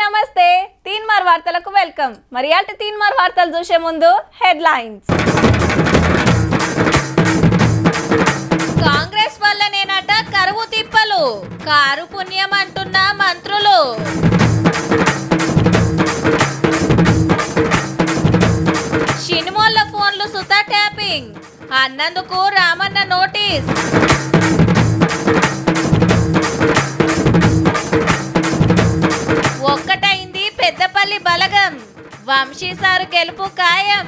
నమస్తే తీన్ మార్ వార్తలకు వెల్కమ్. మరి అటు తీన్ మార్ వార్తలు చూసే ముందు హెడ్ లైన్స్ కాంగ్రెస్ వల్లనేనట కరువు తిప్పలు కారు పుణ్యం అంటున్న మంత్రులు. సినిమాల ఫోన్లు సుత ట్యాపింగ్ అన్నందుకు రామన్న నోటీస్. ఒక్కటైంది పెద్దపల్లి బలగం. వంశీ సారు గెలుపు ఖాయం.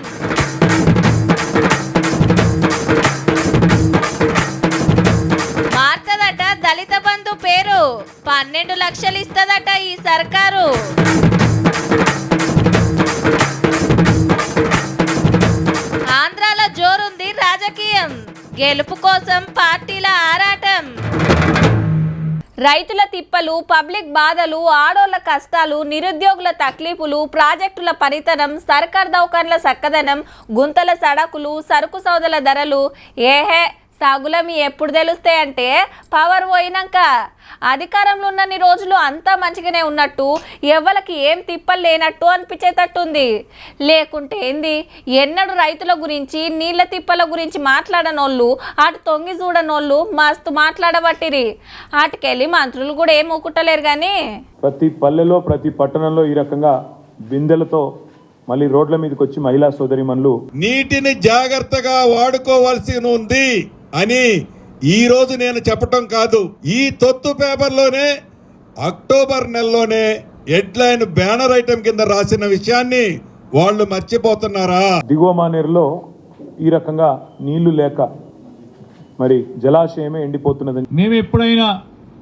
రైతుల తిప్పలు పబ్లిక్ బాధలు ఆడోళ్ళ కష్టాలు నిరుద్యోగుల తక్లీపులు ప్రాజెక్టుల పనితనం సర్కార్ దౌకాన్ల చక్కదనం గుంతల సడకులు సరుకు సౌదల ధరలు ఏహే సాగులమి ఎప్పుడు తెలుస్తాయంటే పవర్ పోయినాక అధికారంలో ఉన్నన్ని రోజులు అంతా మంచిగానే ఉన్నట్టు ఎవ్వలకి ఏం తిప్పలు లేనట్టు అనిపించేటట్టుంది. లేకుంటే ఏంది? ఎన్నడూ రైతుల గురించి నీళ్ళ తిప్పల గురించి మాట్లాడనోళ్ళు అటు తొంగి చూడనోళ్ళు మస్తు మాట్లాడబట్టిరి. అటుకెళ్ళి మంత్రులు కూడా ఏం ఊకుట్టలేరు కానీ ప్రతి పల్లెలో ప్రతి పట్టణంలో ఈ రకంగా బిందెలతో మళ్ళీ రోడ్ల మీదకి వచ్చి మహిళా సోదరిమణులు. నీటిని జాగ్రత్తగా వాడుకోవాల్సి ఉంది అని ఈ రోజు నేను చెప్పటం కాదు ఈ తొత్తు పేపర్లోనే అక్టోబర్ నెలలోనే హెడ్లైన్ బ్యానర్ ఐటమ్ కింద రాసిన విషయాన్ని వాళ్ళు మర్చిపోతున్నారా? దిగువ మానేరులో ఈ రకంగా నీళ్ళు లేక మరి జలాశయమే ఎండిపోతున్నదని మేము ఎప్పుడైనా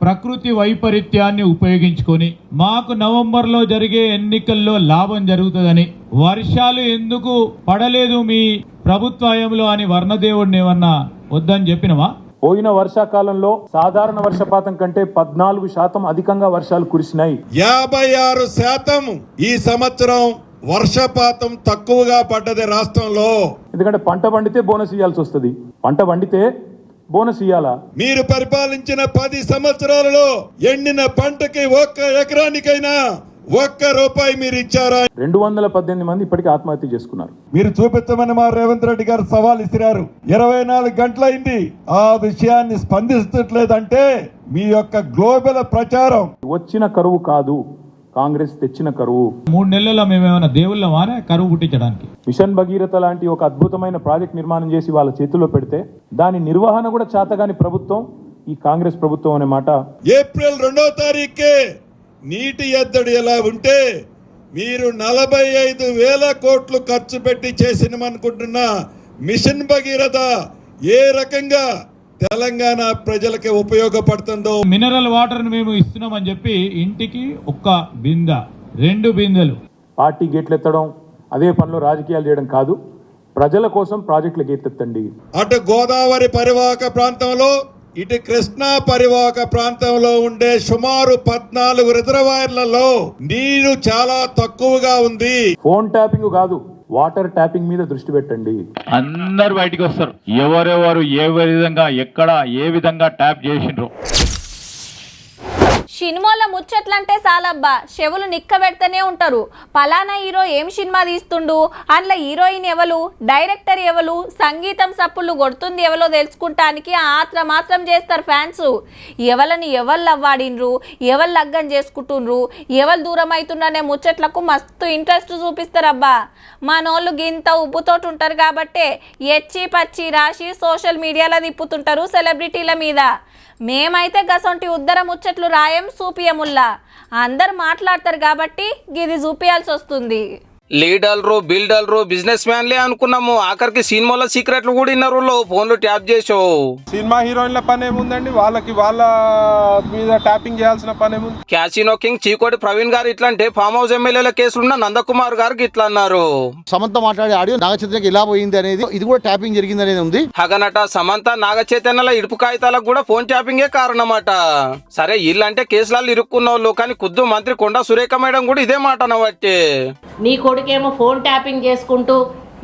ప్రకృతి వైపరీత్యాన్ని ఉపయోగించుకొని మాకు నవంబర్లో జరిగే ఎన్నికల్లో లాభం జరుగుతుందని వర్షాలు ఎందుకు పడలేదు మీ ప్రభుత్వాయంలో అని వర్ణదేవుడిని ఏమన్నా వద్దని చెప్పినవా? పోయిన వర్షాకాలంలో సాధారణ వర్షపాతం కంటే పద్నాలుగు శాతం అధికంగా వర్షాలు కురిసినాయి. యాభై ఆరు శాతం ఈ సంవత్సరం వర్షపాతం తక్కువగా పడ్డది రాష్ట్రంలో. ఎందుకంటే పంట పండితే బోనస్ ఇవ్వాల్సి వస్తుంది. పంట పండితే బోనస్ ఇవ్వాలా మీరు పరిపాలించిన పది సంవత్సరాలలో ఎండిన పంటకి ఒక్క ఎకరానికైనా ఒక్క రూపాయి మీరు ఇచ్చారా? రెండు వందల పద్దెనిమిది మంది ఇప్పటికీ ఆత్మహత్య చేసుకున్నారు. మీరు చూపించమని మా రేవంత్ రెడ్డి గారు సవాల్ ఇసిరారు. ఇరవై నాలుగు గంటలైంది. ఆ విషయాన్ని స్పందిస్తట్లేదంటే మీ యొక్క గ్లోబల్ ప్రచారం. వచ్చిన కరువు కాదు కాంగ్రెస్ తెచ్చిన కరువు. మూడు నెలల్లో మేమేమైనా దేవుళ్ళమానే కరువు పుట్టించడానికి? మిషన్ భగీరథ లాంటి ఒక అద్భుతమైన ప్రాజెక్ట్ నిర్మాణం చేసి వాళ్ళ చేతుల్లో పెడితే దాని నిర్వహణ కూడా చేతగాని ప్రభుత్వం ఈ కాంగ్రెస్ ప్రభుత్వం అనే మాట ఏప్రిల్ రెండో తారీఖుకే నీటి ఎద్దడి ఎలా ఉంటే మీరు నలభై ఐదు వేల కోట్లు ఖర్చు పెట్టి చేసినమనుకుంటున్న మిషన్ భగీరథ ఏ రకంగా తెలంగాణ ప్రజలకి ఉపయోగపడుతుందో? మినరల్ వాటర్ని మేము ఇస్తున్నామని చెప్పి ఇంటికి ఒక్క బింద రెండు బిందెలు. పార్టీ గేట్లెత్తడం అదే పనిలో రాజకీయాలు చేయడం కాదు ప్రజల కోసం ప్రాజెక్టులు గేట్లెత్తండి అటు గోదావరి పరివాహక ప్రాంతంలో ఇటు కృష్ణా పరివాహక ప్రాంతంలో ఉండే సుమారు పద్నాలుగు రిజర్వాయర్లలో నీరు చాలా తక్కువగా ఉంది. ఫోన్ ట్యాపింగ్ కాదు వాటర్ ట్యాపింగ్ మీద దృష్టి పెట్టండి. అందరు బయటికి వస్తారు. ఎవరెవరు ఏ విధంగా ఎక్కడ ఏ విధంగా ట్యాప్ చేసిండ్రు. సినిమాల ముచ్చట్లంటే చాలబ్బా చెవులు నిక్క ఉంటారు. పలానా హీరో ఏం సినిమా తీస్తుండు? అందులో హీరోయిన్ ఎవలు? డైరెక్టర్ ఎవలు? సంగీతం సప్పుళ్ళు కొడుతుంది ఎవలో తెలుసుకుంటానికి ఆత్ర మాత్రం చేస్తారు ఫ్యాన్స్. ఎవలని ఎవరు లవ్వాడినరు ఎవరు లగ్గం చేసుకుంటుండ్రు? ఎవరు దూరం అవుతుండనే ముచ్చట్లకు మస్తు ఇంట్రెస్ట్ చూపిస్తారబ్బా. మనోళ్ళు గింత ఉబ్బుతోటి ఉంటారు కాబట్టే ఎచ్చి పచ్చి రాసి సోషల్ మీడియాలో తిప్పుతుంటారు సెలబ్రిటీల మీద. మేమైతే గసొంటి ఉద్దర ముచ్చట్లు రాయం సూపియముల్లా. అందరు మాట్లాడతారు కాబట్టి గిది చూపియాల్సి వస్తుంది లీడర్లు బిల్డర్లు బిజినెస్ మ్యాన్లే అనుకున్నాము. ఆఖరికి సినిమాలో సీక్రెట్లు కూడా ఇన్నారు ఫోన్లు ట్యాప్ చేసావు సినిమా హీరోయిన్ల పని ఏముందండి? వాళ్ళకి వాళ్ళ మీద ట్యాపింగ్ చేయాల్సిన పని ఏముంది? క్యాసినో కింగ్ చీకోటి ప్రవీణ్ గారు ఇట్లా అంటే ఫామ్ హౌస్ ఎమ్మెల్యేల కేసులున్న నందకుమార్ గారికి ఇట్లా అన్నారు. సమంత మాట్లాడే ఆడియో నాగచంద్రకి ఇలా పోయింది అనేది ఇది కూడా ట్యాపింగ్ జరిగింది అనేది ఉంది. హగనట సమంత నాగ చైతన్యల ఇడుపు కాగితాలకు కూడా ఫోన్ ట్యాపింగే కారణమట. సరే వీళ్ళంటే కేసులలో ఇరుక్కున్న వాళ్ళు కానీ ఖుద్దు మంత్రి కొండా సురేఖ మేడం కూడా ఇదే మాట అనబట్టి. నీ కొడుకేమో ఫోన్ ట్యాపింగ్ చేసుకుంటూ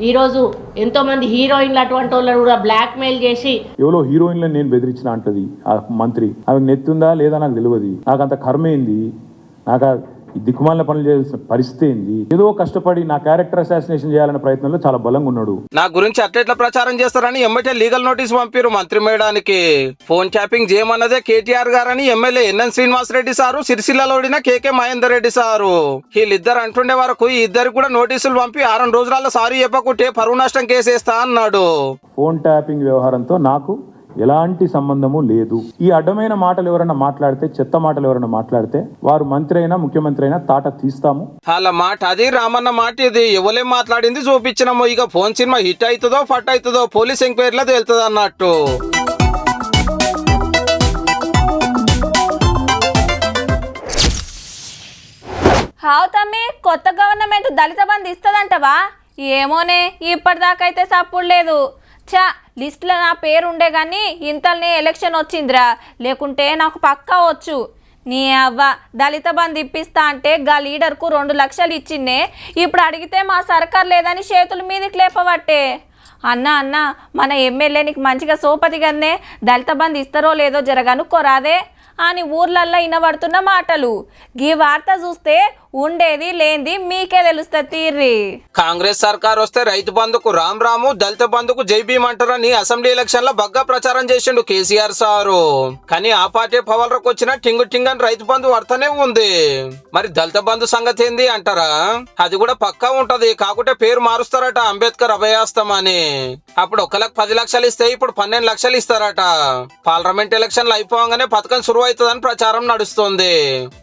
ఈరోజు ఎంతో మంది హీరోయిన్లు అటువంటి వాళ్ళని కూడా బ్లాక్మెయిల్ చేసి ఎవరో హీరోయిన్లను నేను బెదిరించిన అంటది ఆ మంత్రి. ఆమె నెత్తుందా లేదా నాకు తెలియదు నాకు అంత కర్మ నాకు దిక్కుమాలిన పనులు చేయాల్సిన పరిస్థితి ఏంది? ఏదో కష్టపడి నా క్యారెక్టర్ అసాసినేషన్ చేయాలనే ప్రయత్నంలో చాలా బలంగా ఉన్నాడు. నా గురించి అట్లెట్లా ప్రచారం చేస్తారని ఎమ్మటే లీగల్ నోటీస్ పంపిరు. మంత్రి మేడానికి ఫోన్ ట్యాపింగ్ చేయమన్నదే కేటీఆర్ గారని MLA N N Srinivas Reddy sir సిరిసిల్లలో ఓడిన కేకే మహేందర్ రెడ్డి సారు. వీళ్ళిద్దరు అంటుండే వరకు ఈ ఇద్దరికి కూడా నోటీసులు పంపి ఆరం రోజులలో సారీ చెప్పకుంటే పరువు నష్టం కేసేస్తా అన్నాడు. ఫోన్ ట్యాపింగ్ వ్యవహారంతో నాకు ఎలాంటి సంబంధము లేదు. ఈ అడ్డమైన మాటలు ఎవరైనా మాట్లాడితే చెత్త మాటలు ఎవరైనా మాట్లాడితే వారు మంత్రి అయినా ముఖ్యమంత్రి అయినా తాట తీస్తాము. వాళ్ళ మాట అది రామన్న మాట ఇది. ఎవలేం మాట్లాడింది చూపించినాము ఇక ఫోన్ సినిమా హిట్ అవుతుందో ఫట్ అవుతుందో పోలీస్ ఎంక్వైరీలో తేలుతుంది అన్నట్టు. హావ్ తమ్మి కొత్త గవర్నమెంట్ దళిత బంధు ఇస్తుందంటవా? ఏమోనే ఇప్పటిదాకైతే సప్పుడు లేదు చా లిస్టులో నా పేరు ఉండే కానీ ఇంతలోనే ఎలక్షన్ వచ్చిందిరా. లేకుంటే నాకు పక్కా వచ్చు. నీ అవ్వ దళిత బంధు ఇప్పిస్తా అంటే గా లీడర్కు రెండు లక్షలు ఇచ్చిండే ఇప్పుడు అడిగితే మా సర్కార్ లేదని చేతుల మీదకి లేపబట్టే. అన్న అన్న మన ఎమ్మెల్యే నీకు మంచిగా సోపతి కన్నే దళిత బంధు ఇస్తారో లేదో జరగనుకోరాదే. అని ఊర్లల్లో వినబడుతున్న మాటలు. గీ వార్త చూస్తే ఉండేది లేనిది మీకే తెలుస్తుంది తీర్రి. కాంగ్రెస్ సర్కార్ వస్తే రైతు బంధుకు రామ్ రాము దళిత బంధుకు జై భీమ్ అంటారని అసెంబ్లీ ఎలక్షన్లో బగ్గా ప్రచారం చేసిండు కేసీఆర్ సారు. కానీ ఆ పార్టీ పవర్లకు వచ్చిన టింగు టింగ్ అని రైతు బంధు వర్తనే ఉంది. మరి దళిత బంధు సంగతి ఏంది అంటారా? అది కూడా పక్కా ఉంటది కాకుంటే పేరు మారుస్తారట అంబేద్కర్ అభయాస్తం అని అప్పుడు ఒకళ్ళకి పది లక్షలు ఇస్తే ఇప్పుడు పన్నెండు లక్షలు ఇస్తారట. పార్లమెంట్ ఎలక్షన్లు అయిపోగానే పథకం శురు అవుతుందని ప్రచారం నడుస్తుంది.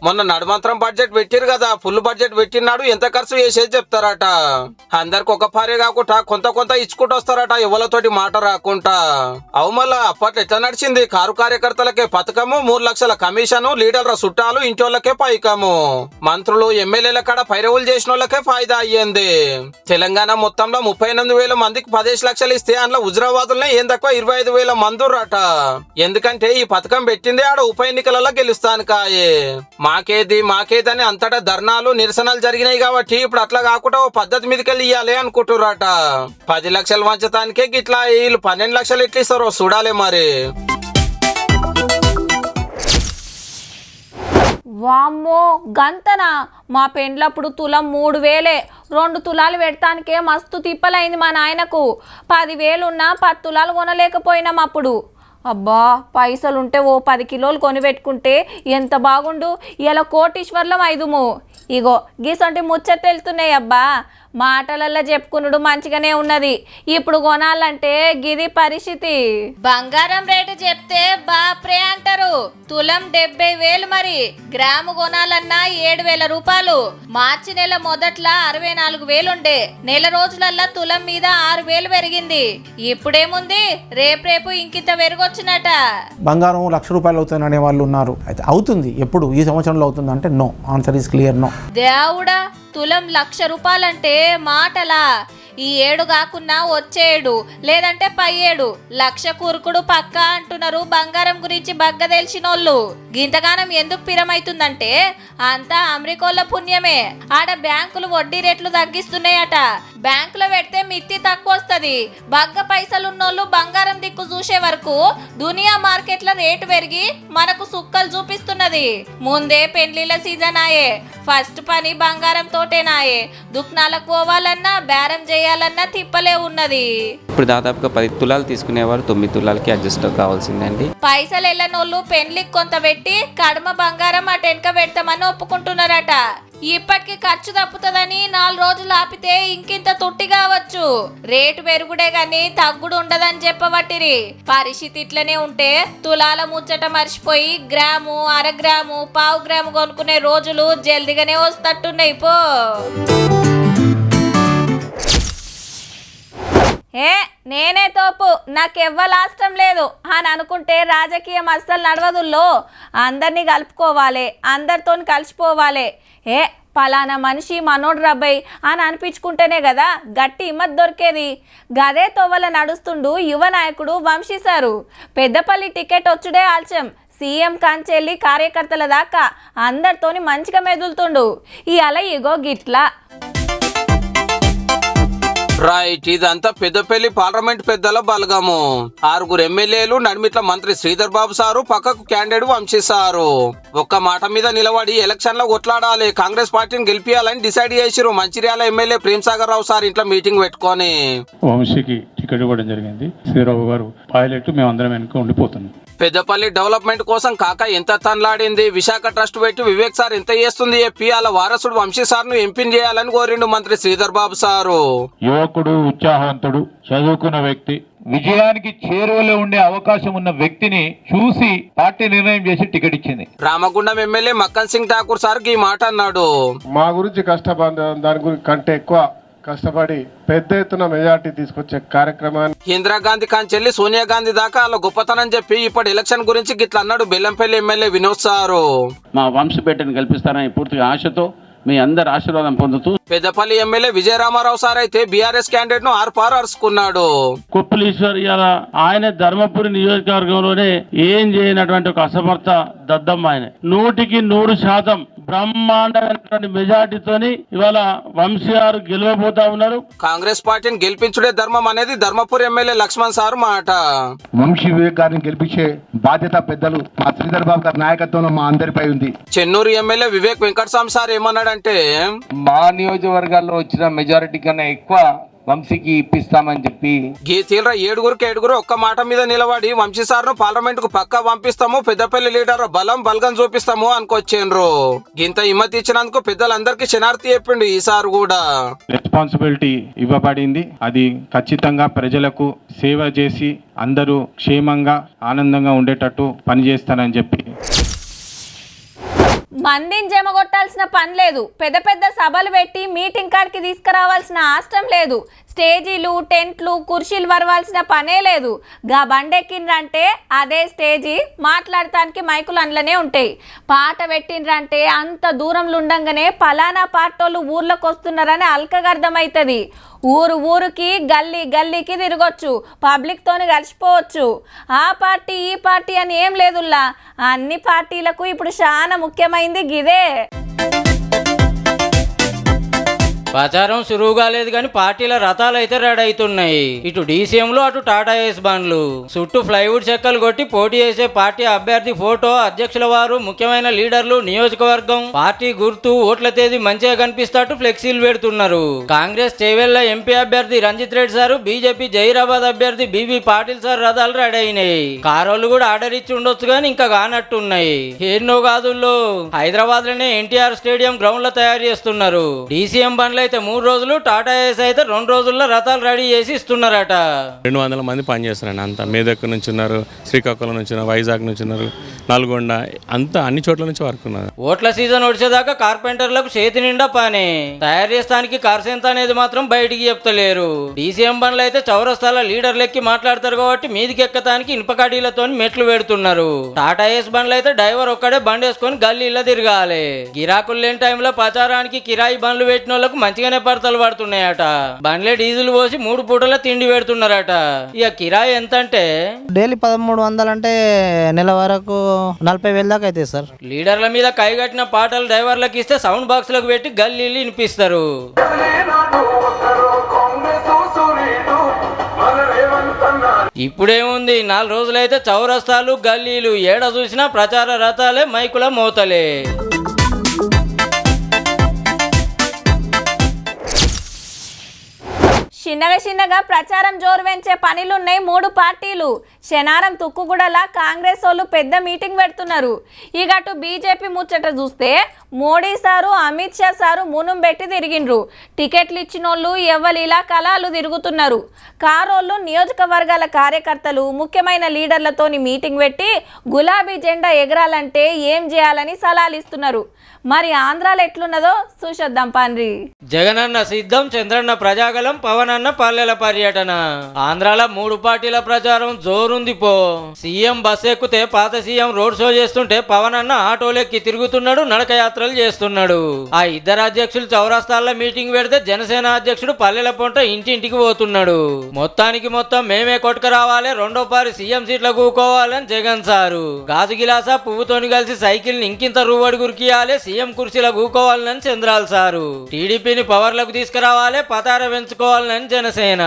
మొన్న నడుమంత్రం బడ్జెట్ పెట్టారు కదా ఫుల్ బడ్జెట్ పెట్టినాడు ఎంత ఖర్చు చేసేది చెప్తారట. అందరికి ఒక పారే కాకుండా కొంత కొంత ఇచ్చుకుంటూ వస్తారట ఎవరితోటి మాట రాకుండా. అవు మళ్ళా అప్పట్లో ఎట్లా నడిచింది? కారు కార్యకర్తలకే పథకము మూడు లక్షల కమిషను లీడర్ల చుట్టాలు ఇంటోళ్ళకే పైకము. మంత్రులు ఎమ్మెల్యేల కాడ పైరవులు చేసిన వాళ్ళకే ఫాయిదా అయ్యింది. తెలంగాణ మొత్తంలో ముప్పై ఎనిమిది వేల మందికి పదిహేను లక్షలు ఇస్తే అందులో హుజరాబాద్లోనే ఏం తక్కువ? ఇరవై ఐదు వేల మందురట ఎందుకంటే ఈ పథకం పెట్టింది ఆడ ఉప ఎన్నికలలో గెలుస్తాను కాయే. మాకేది మాకేది అని అంతటా ధర్నాలు నిరసనలు జరిగినాయి కాబట్టి ఇప్పుడు అట్లా కాకుండా ఓ పద్ధతి మీదకెళ్ళి ఇవ్వాలి అనుకుంటున్నారట పది లక్షలు వంచటానికే గిట్లా వీళ్ళు పన్నెండు లక్షలు ఎట్లా ఇస్తారో చూడాలి మరి. వామ్మో గంతనా? మా పెండ్లప్పుడు తులం మూడు వేలే. రెండు తులాలు పెడతానికే మస్తు తిప్పలైంది మా నాయనకు. పదివేలున్నా పది తులాలు కొనలేకపోయినాం అప్పుడు. అబ్బా పైసలుంటే ఓ పది కిలోలు కొనిపెట్టుకుంటే ఎంత బాగుండు? ఇలా కోటీశ్వర్లం ఐదుము. ఇగో గీసంటి ముచ్చట వెళ్తున్నాయి అబ్బా మాటలల్లో చెప్పుకునుడు మంచిగానే ఉన్నది. ఇప్పుడు కొనాలంటే గిది పరిస్థితి. బంగారం రేటు చెప్తే బాప్రే అంటారు. తులం డెబ్బై వేలు మరి. గ్రాము కొనాలన్నా ఏడు వేల రూపాయలు. మార్చి నెల మొదట్ల అరవై నాలుగు వేలుండే. నెల రోజులల్లా తులం మీద ఆరు వేలు పెరిగింది. ఇప్పుడేముంది? రేపు రేపు ఇంకింత పెరిగొచ్చినట. బంగారం లక్ష రూపాయలు అవుతుంది అనే వాళ్ళు ఉన్నారు. అయితే అవుతుంది. ఎప్పుడు? ఈ సంవత్సరంలో అవుతుంది అంటే no. Answer is clear no. దేవుడా తులం లక్ష రూపాయలంటే మాటలా. ఈ ఏడు కాకున్నా వచ్చేడు లేదంటే పై ఏడు లక్ష కురుకుడు పక్క అంటున్నారు బంగారం గురించి బగ్గ తెలిసినోళ్ళు గింతగానం ఎందుకు పిరమైతుందంటే అంతా అమెరికోళ్ళ పుణ్యమే. ఆడ బ్యాంకులు వడ్డీ రేట్లు తగ్గిస్తున్నాయట. బ్యాంకులో పెడితే మిత్తి తక్కువ వస్తుంది బగ్గ పైసలున్నోళ్ళు బంగారం దిక్కు చూసే వరకు దునియా మార్కెట్ల రేటు పెరిగి మనకు సుక్కలు చూపిస్తున్నది. ముందే పెళ్ళిళ్ళ సీజన్ ఆయే. ఫస్ట్ పని బంగారం తోటేనాయే. దుఃఖనాలకు పోవాలన్నా బేరం చేయాలన్నా తిప్పలే ఉన్నది. ఇప్పుడు దాదాపుగా పది తులాలు తీసుకునేవారు. తొమ్మిది తులాలకి అడ్జస్ట్ కావాల్సిందండి. పైసలు వెళ్ళనోళ్ళు పెళ్ళికి కొంత పెట్టి కడమ బంగారం అటు వెనక పెడతామని ఒప్పుకుంటున్నారట. ఇప్పటికి ఖర్చు తప్పుతుందని నాలుగు రోజులు ఆపితే ఇంకింత తుట్టి కావచ్చు. రేటు పెరుగుడే గాని తగ్గుడు ఉండదని చెప్పబట్టిరి పరిస్థితి ఇట్లనే ఉంటే తులాల ముచ్చట మర్చిపోయి గ్రాము అర గ్రాము పావు గ్రాము కొనుక్కునే రోజులు జల్దిగానే వస్తట్టున్నాయి పో. ఏ నేనే తోపు. నాకెవ్వలాష్టం లేదు. అని అనుకుంటే రాజకీయం అస్సలు నడవదుల్లో. అందరినీ కలుపుకోవాలి. అందరితో కలిసిపోవాలి. ఏ పలానా మనిషి మనోడు రబ్బై అని అనిపించుకుంటేనే కదా గట్టి హిమ్మత్ దొరికేది. గదే తోవల నడుస్తుండు యువ నాయకుడు వంశీసారు పెద్దపల్లి టికెట్ వచ్చుడే ఆల్చం సీఎం కాంచెల్లి కార్యకర్తల దాకా అందరితోని మంచిగా మెదులుతుండు. ఈ అలా ఇగో గిట్లా. రైట్ ఇదంతా పెద్దపల్లి పార్లమెంట్ పెద్దల బలగము. ఆరుగురు ఎమ్మెల్యేలు నడిమిట్ల మంత్రి శ్రీధర్ బాబు సారు పక్కకు క్యాండిడేట్ వంశీ సారు. ఒక్క మాట మీద నిలబడి ఎలక్షన్లో కొట్లాడాలి. కాంగ్రెస్ పార్టీని గెలిపియాలని డిసైడ్ చేసిరు మంచిర్యాల ఎమ్మెల్యే ప్రేమ్ సాగర్ రావు సార్ ఇంట్లో మీటింగ్ పెట్టుకొని. వంశీకి టికెట్ ఇవ్వడం జరిగింది. శ్రీరావు గారు పైలట్ మేమందరం వెనుక ఉండిపోతున్నాం. పెద్దపల్లి డెవలప్మెంట్ కోసం కాక ఎంత తన్లాడింది? విశాఖ ట్రస్ట్ పెట్టి వివేక్ సార్ ఎంత చేస్తుంది? చెప్పి అలా వారసుడు వంశీ సార్ను ఎంపిన్ చేయాలని కోరిండు మంత్రి శ్రీధర్ బాబు సారు. యువకుడు ఉత్సాహవంతుడు చదువుకున్న వ్యక్తి విజయానికి చేరువలో ఉండే అవకాశం ఉన్న వ్యక్తిని చూసి పార్టీ నిర్ణయం చేసి టికెట్ ఇచ్చింది. రామగుండం ఎమ్మెల్యే మక్కన్ సింగ్ ఠాకూర్ సార్ ఈ మాట అన్నాడు. మా గురించి కష్టపడ దాని గురించి కంటే ఎక్కువ కష్టపడి పెద్ద ఎత్తున మెజార్టీ తీసుకొచ్చే కార్యక్రమాన్ని ఇందిరాగాంధీ కాంచెల్లి సోనియా గాంధీ దాకా అలా గొప్పతనం చెప్పి ఇప్పుడు ఎలక్షన్ గురించి గిట్ల అన్నాడు బెల్లంపల్లి ఎమ్మెల్యే వినోద్ సారు. మా వంశపేటను కల్పిస్తారని పూర్తిగా ఆశతో మీ అందరి ఆశీర్వాదం పొందుతూ పెద్దపల్లి ఎమ్మెల్యే విజయరామారావు సార్ అయితే బీఆర్ఎస్ క్యాండిడేట్ను ఆర్పారు అరుచుకున్నాడు కుప్పలీశ్వర్ ఇలా ఆయన ధర్మపురి నియోజకవర్గంలోనే ఏం చేయనటువంటి ఒక అసమర్థ దద్దమ్మ ఆయన. నూటికి నూరు శాతం బ్రహ్మాండమైనటువంటి మెజార్టీతోని ఇవాళ వంశీయారు గెలవబోతా ఉన్నారు. కాంగ్రెస్ పార్టీని గెలిపించుడే ధర్మం అనేది ధర్మపురి ఎమ్మెల్యే లక్ష్మణ్ సార్ మాట. వంశీ వివేక్ గారిని గెలిపించే బాధ్యత పెద్దలు మా శ్రీధర్ బాబు గారి నాయకత్వంలో మా అందరిపై ఉంది. చెన్నూరు ఎమ్మెల్యే వివేక్ వెంకటస్వామి సార్ ఏమన్నాడంటే మా నియోజకవర్గాల్లో వచ్చిన మెజారిటీ కన్నా ఎక్కువ వంశీకి ఇప్పిస్తామని చెప్పి గీ ఏడుగురికి ఏడుగురు ఒక్క మాట మీద నిలబడి వంశీ సార్ను పార్లమెంట్కు పక్కా పంపిస్తాము పెద్దపల్లి లీడర్ బలం బలగం చూపిస్తాము అనుకొచ్చిండ్రు. గింత హిమ్మతి ఇచ్చినందుకు పెద్దలందరికీ శనార్థి చెప్పిండు ఈసారి కూడా. రెస్పాన్సిబిలిటీ ఇవ్వబడింది. అది ఖచ్చితంగా ప్రజలకు సేవ చేసి అందరూ క్షేమంగా ఆనందంగా ఉండేటట్టు పనిచేస్తానని చెప్పి. మందిని జమ కొట్టాల్సిన పని లేదు. పెద్ద పెద్ద సభలు పెట్టి మీటింగ్ కాడికి తీసుకురావాల్సిన అవసరం లేదు. స్టేజీలు టెంట్లు కుర్చీలు వరవాల్సిన పనే లేదు. గా బండెక్కిండ్రంటే అదే స్టేజీ మాట్లాడటానికి మైకులు అందులోనే ఉంటాయి. పాట పెట్టిండ్రంటే అంత దూరంలో ఉండంగానే పలానా పాటోళ్ళు ఊర్లోకి వస్తున్నారని అల్కగా అర్థమవుతుంది ఊరు ఊరికి గల్లీ గల్లీకి తిరగొచ్చు పబ్లిక్తోని కలిసిపోవచ్చు. ఆ పార్టీ ఈ పార్టీ అని ఏం లేదుల్లా. అన్ని పార్టీలకు ఇప్పుడు చాలా ముఖ్యమైంది గిదే. ప్రచారం సురువు కాలేదు కానీ పార్టీల రథాలు అయితే రెడీ అవుతున్నాయి. ఇటు డీసీఎంలు అటు టాటా ఏస్ బండ్లు. చుట్టూ ప్లైవుడ్ చెక్కలు కొట్టి పోటీ చేసే పార్టీ అభ్యర్థి ఫోటో అధ్యక్షుల వారు ముఖ్యమైన లీడర్లు నియోజకవర్గం. పార్టీ గుర్తు ఓట్ల తేదీ మంచిగా కనిపిస్తాటు ఫ్లెక్సీలు పెడుతున్నారు. కాంగ్రెస్ చేవెళ్ళ ఎంపీ అభ్యర్థి రంజిత్ రెడ్డి సారు బీజేపీ జైరాబాద్ అభ్యర్థి బీబీ పాటిల్ సార్ రథాలు రెడీ అయినాయి. కారోళ్ళు కూడా ఆర్డర్ ఇచ్చి ఉండొచ్చు కానీ ఇంకా కానట్టున్నాయి. ఎన్నో కాదుల్లో హైదరాబాద్లోనే ఎన్టీఆర్ స్టేడియం గ్రౌండ్లో తయారు చేస్తున్నారు. డీసీఎం బండ్లు అయితే మూడు రోజులు టాటా ఏస్ అయితే రెండు రోజుల్లో రథాలు రెడీ చేసి ఇస్తున్నారట. రెండు వందల మంది పనిచేస్తున్నారండి అంతా. మేదక్ నుంచి ఉన్నారు శ్రీకాకుళం నుంచి ఉన్నారు వైజాగ్ నుంచి ఉన్నారు నల్గొండ అంతా అన్ని చోట్ల నుంచి వర్క్ ఉన్నారు. ఓట్ల సీజన్ వచ్చేదాకా కార్పెంటర్లకు చేతి నిండా పని. తయారు చేస్తానికి కార్సెంత అనేది మాత్రం బయటికి చెప్తలేరు. డీసీఎం బండ్లు అయితే చౌరస్తాల లీడర్లు ఎక్కి మాట్లాడతారు కాబట్టి మీదికి ఎక్కతానికి ఇనుప కడ్డీలతో మెట్లు పెడుతున్నారు. టాటా ఏస్ బండ్లు అయితే డ్రైవర్ ఒక్కడే బండి వేసుకొని గల్లీలో తిరగాలి. గిరాకులు లేని టైంలో ప్రచారానికి కిరాయి బండ్లు పెట్టిన వాళ్ళకు మంచిగానే పడతలు పడుతున్నాయట. బండ్లే డీజిల్ పోసి మూడు పూటల తిండి పెడుతున్నారట. ఇక కిరాయి ఎంత అంటే డైలీ పదమూడు వందలు అంటే నెల వరకు నలభై వేల దాకా అవుతాయి సార్. లీడర్ల మీద కైగట్టిన పాటలు డ్రైవర్లకు ఇస్తే సౌండ్ బాక్స్లకు పెట్టి గల్లీలు వినిపిస్తారు. ఇప్పుడేముంది? నాలుగు రోజులైతే చౌరస్తాలు గల్లీలు. ఏడ చూసినా ప్రచార రథాలే మైకుల మోతలే. చిన్నగా చిన్నగా ప్రచారం జోరు పెంచే పనులున్నాయి మూడు పార్టీలు. శనారం తుక్కుగూడలా కాంగ్రెస్ వాళ్ళు పెద్ద మీటింగ్ పెడుతున్నారు. ఇక అటు బీజేపీ ముచ్చట చూస్తే మోడీ సారు అమిత్ షా సారు మునుం పెట్టి తిరిగిండ్రు. టికెట్లు ఇచ్చిన వాళ్ళు ఎవరిలా కళాలు తిరుగుతున్నారు. కారోళ్ళు నియోజకవర్గాల కార్యకర్తలు ముఖ్యమైన లీడర్లతోని మీటింగ్ పెట్టి గులాబీ జెండా ఎగరాలంటే ఏం చేయాలని సలహాలు ఇస్తున్నారు. మరి ఆంధ్రాలో ఎట్లున్నదో చూసొద్దాం పాండ్రి. జగనన్న సిద్ధం చంద్రన్న ప్రజాగలం పవన్ పర్యటన పల్లెల పర్యటన? ఆంధ్రాలో మూడు పార్టీల ప్రచారం జోరుంది పో. సీఎం బస్ ఎక్కితే పాత సీఎం రోడ్ షో చేస్తుంటే పవన్ అన్న ఆటోలెక్కి తిరుగుతున్నాడు నడక యాత్రలు చేస్తున్నాడు. ఆ ఇద్దరు అధ్యక్షులు చౌరాస్తాల్లో మీటింగ్ పెడితే జనసేన అధ్యక్షుడు పల్లెల పొంట ఇంటింటికి పోతున్నాడు. మొత్తానికి మొత్తం మేమే కొట్టుకు రావాలి రెండో పారి సీఎం సీట్లో కూకోవాలని జగన్ సారు. గాజు గిలాసా పువ్వుతోని కలిసి సైకిల్ని ఇంకింత రూవడి గురికియాలి సీఎం కుర్చీలో కూకోవాలని చంద్రాల్ సారు. టీడీపీని పవర్లకు తీసుకురావాలి పతార పెంచుకోవాలని జనసేన.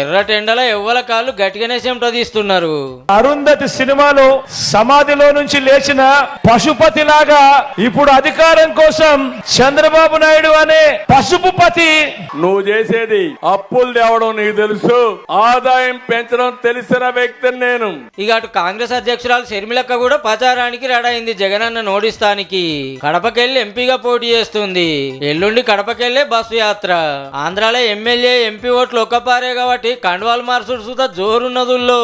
ఎర్రటెండల ఎవ్వల కాళ్ళు గట్టిగానే చెమట తీస్తున్నారు. అరుంధతి సినిమాలో సమాధిలో నుంచి లేచిన పశుపతి లాగా ఇప్పుడు అధికారం కోసం చంద్రబాబు నాయుడు అనే పసుపు పతి. నువ్వు చేసేది అప్పులు తేవడం నీకు తెలుసు. ఆదాయం పెంచడం తెలిసిన వ్యక్తిని నేను. ఇక అటు కాంగ్రెస్ అధ్యక్షురాలు షర్మిలక్క కూడా ప్రచారానికి రెడీ అయింది జగనన్న నోడిస్తానికి కడపకెళ్ళి ఎంపీగా పోటీ చేస్తుంది. ఎల్లుండి కడపకెళ్ళే బస్సు యాత్ర. ఆంధ్రాలో ఎమ్మెల్యే ఎంపీ ఓట్లు ఒక్కపారే కాబట్టి కండువాలు మార్చుడు సుధా జోరున్నదుల్లో.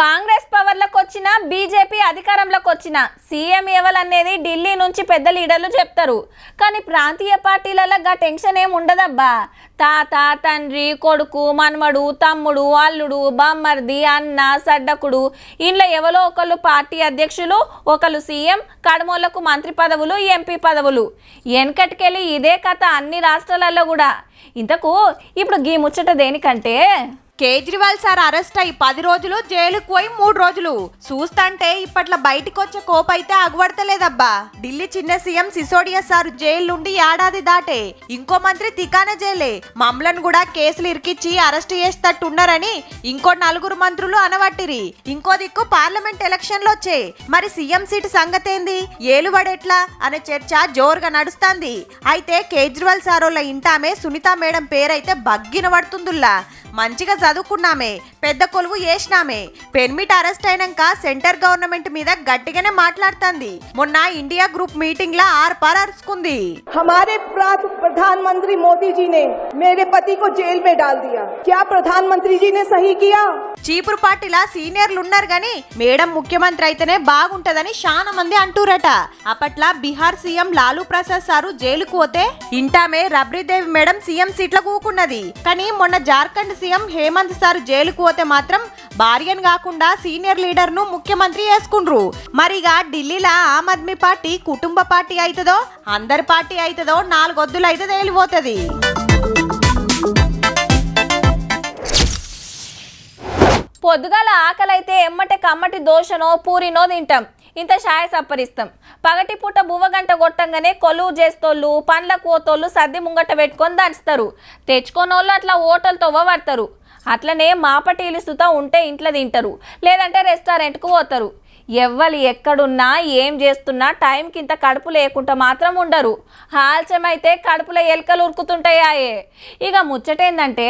కాంగ్రెస్ బీజేపీ అధికారంలోకి వచ్చిన సీఎం ఎవలనేది ఢిల్లీ నుంచి పెద్ద లీడర్లు చెప్తారు. కానీ ప్రాంతీయ పార్టీలలో గా టెన్షన్ ఏమి ఉండదబ్బా. తాత తండ్రి కొడుకు మన్మడు తమ్ముడు అల్లుడు బమ్మర్ది అన్న సడ్డకుడు ఇంట్లో ఎవరో ఒకళ్ళు పార్టీ అధ్యక్షులు ఒకళ్ళు సీఎం కడమోళ్ళకు మంత్రి పదవులు ఎంపీ పదవులు. వెనకటికెళ్ళి ఇదే కథ అన్ని రాష్ట్రాలలో కూడా. ఇంతకు ఇప్పుడు గీ ముచ్చట దేనికంటే? కేజ్రీవాల్ సార్ అరెస్ట్ అయి పది రోజులు జైలుకు పోయి మూడు రోజులు. చూస్తంటే ఇప్పట్లో బయటికి వచ్చే కోప అయితే ఢిల్లీ చిన్న సీఎం సిసోడియా సార్ జైలు నుండి ఏడాది దాటే. ఇంకో మంత్రి తికాన జైలే. మమ్మలను కూడా కేసులు ఇరికిచ్చి అరెస్ట్ చేస్తట్టున్నారని ఇంకో నలుగురు మంత్రులు అనవట్టిరి. ఇంకో దిక్కు పార్లమెంట్ ఎలక్షన్లు వచ్చే మరి సీఎం సీటు సంగతేంది? ఏలుబడెట్లా? అనే చర్చ జోరుగా నడుస్తుంది. అయితే కేజ్రీవాల్ సారోళ్ళ ఇంటామే సునీత మేడం పేరైతే బగ్గిన పడుతుందిల్లా. మంచిగా చదువుకున్నామే పెద్ద కొలువు చేసినామే పెన్మిట్ అరెస్ట్ అయినాక సెంటర్ గవర్నమెంట్ మీద గట్టిగానే మాట్లాడుతుంది మొన్న India group meeting law are పార్ అరుచుకుంది हमारे प्रांत प्रधानमंत्री मोदी जी ने मेरे पति को जेल में डाल दिया क्या प्रधानमंत्री जी ने सही किया చీపురు పార్టీలా సీనియర్లు ఉన్నారు గాని మేడం ముఖ్యమంత్రి అయితేనే బాగుంటదని చాలా మంది అంటూరట అప్పట్లా బీహార్ సీఎం లాలూ ప్రసాద్ సారు జైలుకు పోతే ఇంటామే రబ్రీదేవి మేడం సీఎం సీట్ల కూకున్నది కానీ మొన్న జార్ఖండ్ సీఎం హేమంత్ సార్ జైలుకు పోతే మాత్రం భార్యను కాకుండా సీనియర్ లీడర్ను ముఖ్యమంత్రి చేసుకుండ్రు మరిగా ఢిల్లీలో ఆమ్ ఆద్మీ పార్టీ కుటుంబ పార్టీ అవుతుందో అందరి పార్టీ అవుతుందో నాలుగొద్దులు అయితే తేలిపోతుంది. పొద్దుగాల ఆకలైతే ఎమ్మటి కమ్మటి దోశనో పూరినో తింటాం. ఇంత షాయ సప్పరిస్తాం. పగటి పూట బువ్వగంట కొట్టంగానే కొలువు చేస్తోళ్ళు పండ్ల కోతోళ్ళు సర్ది ముంగట పెట్టుకొని దంచుతారు. తెచ్చుకోనోళ్ళు అట్లా ఓటలతో పడతారు అట్లనే మాపటీలు సుతా ఉంటే ఇంట్లో తింటారు. లేదంటే రెస్టారెంట్కు పోతారు. ఎవ్వరు ఎక్కడున్నా ఏం చేస్తున్నా టైంకి ఇంత కడుపు లేకుండా మాత్రం ఉండరు. ఆలస్యమైతే కడుపులో ఎలుకలు ఉరుకుతుంటాయాయే. ఇక ముచ్చటేందంటే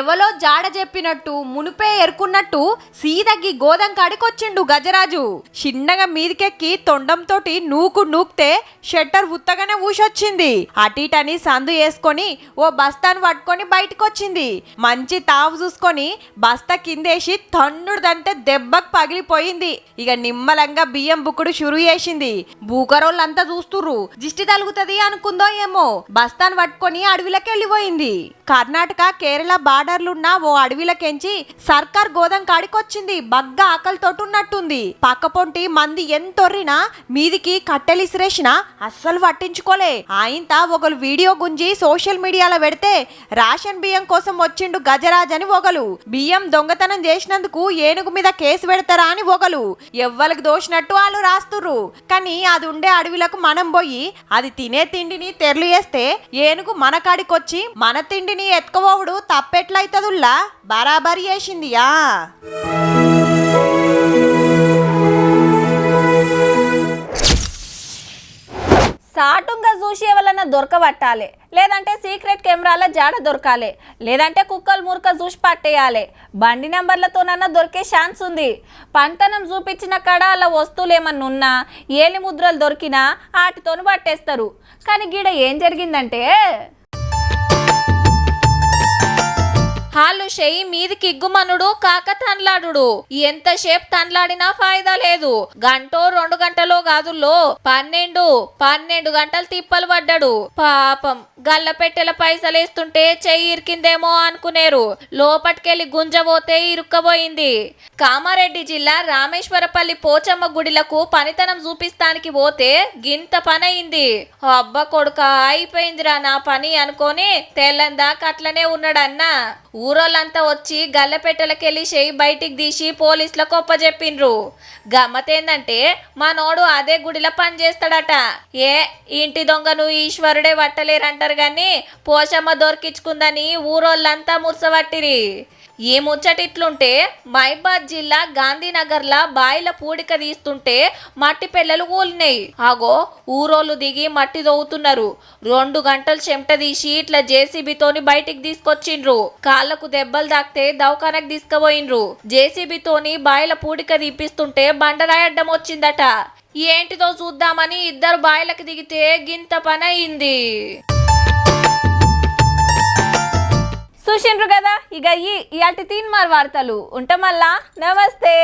ఎవలో జాడ చెప్పినట్టు మునిపే ఎరుకున్నట్టు సీదగ్గి గోధం కాడికొచ్చిండు గజరాజు. చిన్నగా మీదికెక్కి తొండంతోటి నూకు నూక్తే షట్టర్ ఉత్తగానే ఊసొచ్చింది. అటీటని సందు వేసుకొని ఓ బస్తాను పట్టుకొని బయటకొచ్చింది. మంచి తావు చూసుకొని బస్తా కిందేసి తన్నుడుదంటే దెబ్బకు పగిలిపోయింది. ఇక నిమ్మలంగా బియ్యం బుక్కుడు షురు చేసింది. బూకరోళ్ళంతా చూస్తుర్రు. దిష్టి తలుగుతుంది అనుకుందో ఏమో. బస్తాను పట్టుకొని అడవిలోకి వెళ్ళిపోయింది కర్ణాటక కేరళ బార్డర్లున్న ఓ అడవిలకెంచి సర్కార్ గోధం కాడికొచ్చింది. బగ్గ ఆకలితోటి ఉన్నట్టుంది పక్కపొంటి మంది ఎంతొర్రినా మీదికి కట్టెలిసిరేసిన అస్సలు పట్టించుకోలే. ఆయంత ఒకరు వీడియో గుంజి సోషల్ మీడియాలో పెడితే రేషన్ బియ్యం కోసం వచ్చిండు గజరాజ్ అని ఒకలు. బియ్యం దొంగతనం చేసినందుకు ఏనుగు మీద కేసు పెడతారా అని ఒకలు. ఎవ్వరికి దోషినట్టు వాళ్ళు రాస్తుర్రు. కానీ అది ఉండే అడవిలకు మనం పోయి అది తినే తిండిని తెరలు వేస్తే ఏనుగు మన కాడికొచ్చి మన తిండిని ఎత్తుకోవడు తప్పెట్లయితదుల్లా? బరాబరి చేసిందియా? సాటుంగా చూసి ఎవరన్నా దొరకబట్టాలి. లేదంటే సీక్రెట్ కెమెరాల జాడ దొరకాలి. లేదంటే కుక్కలు మురక చూసి పట్టేయాలి. బండి నెంబర్లతోనన్నా దొరికే ఛాన్స్ ఉంది. పంతనం చూపించిన కడ అలా వస్తువులు ఏమన్నా ఉన్నా ఏలి ముద్రలు దొరికినా వాటితోని పట్టేస్తారు కానీ గీడ ఏం జరిగిందంటే వాళ్ళు చెయ్యి మీదికి ఇగ్గుమనుడు కాక తన్లాడు ఎంతసేపు తన్లాడినా ఫాయిదా లేదు. గంటో రెండు గంటలో కాదుల్లో పన్నెండు పన్నెండు గంటలు తిప్పలు పడ్డాడు. పాపం గల్ల పెట్టెల పైసలు వేస్తుంటే చెయ్యి ఇరికిందేమో అనుకునేరు. లోపటికెళ్ళి గుంజబోతే ఇరుక్కబోయింది. కామారెడ్డి జిల్లా రామేశ్వరపల్లి పోచమ్మ గుడిలకు పనితనం చూపిస్తానికి పోతే గింత పని అయింది అబ్బ కొడుక అయిపోయిందిరా నా పని అనుకొని తెల్లందాక అట్లనే ఉన్నాడన్నా. ఊరోళ్ళంతా వచ్చి గల్లపెట్టెలకెళ్ళి చేయి బయటికి తీసి పోలీసులకు ఒప్పజెప్పిండ్రు గమ్మతేందంటే మా నోడు అదే గుడిలో పని చేస్తాడట ఏ ఇంటి దొంగను ఈశ్వరుడే పట్టలేరంటారు కానీ పోషమ్మ దొరికించుకుందని ఊరోళ్ళంతా ముర్సవట్టిరి ఈ ముచ్చటిట్లుంటే మైబాద్ జిల్లా గాంధీనగర్లా బాయిల పూడిక తీస్తుంటే మట్టి పిల్లలు కూలినాయి. ఆగో ఊరోళ్ళు దిగి మట్టి దవ్వుతున్నారు రెండు గంటలు చెమట తీసి ఇట్లా జేసీబీతోని బయటికి తీసుకొచ్చిండ్రు. కాళ్ళకు దెబ్బలు తాకితే దవాఖానకు తీసుకుపోయిండ్రు. జేసీబీతోని బాయిల పూడిక తీపిస్తుంటే బండరాయి అడ్డం వచ్చిందట. ఏంటిదో చూద్దామని ఇద్దరు బాయిలకు దిగితే గింత పని అయింది చూసిండ్రు కదా? ఇక ఈ ఇలాంటి తీన్మార్ వార్తలు. ఉంటామల్లా? నమస్తే.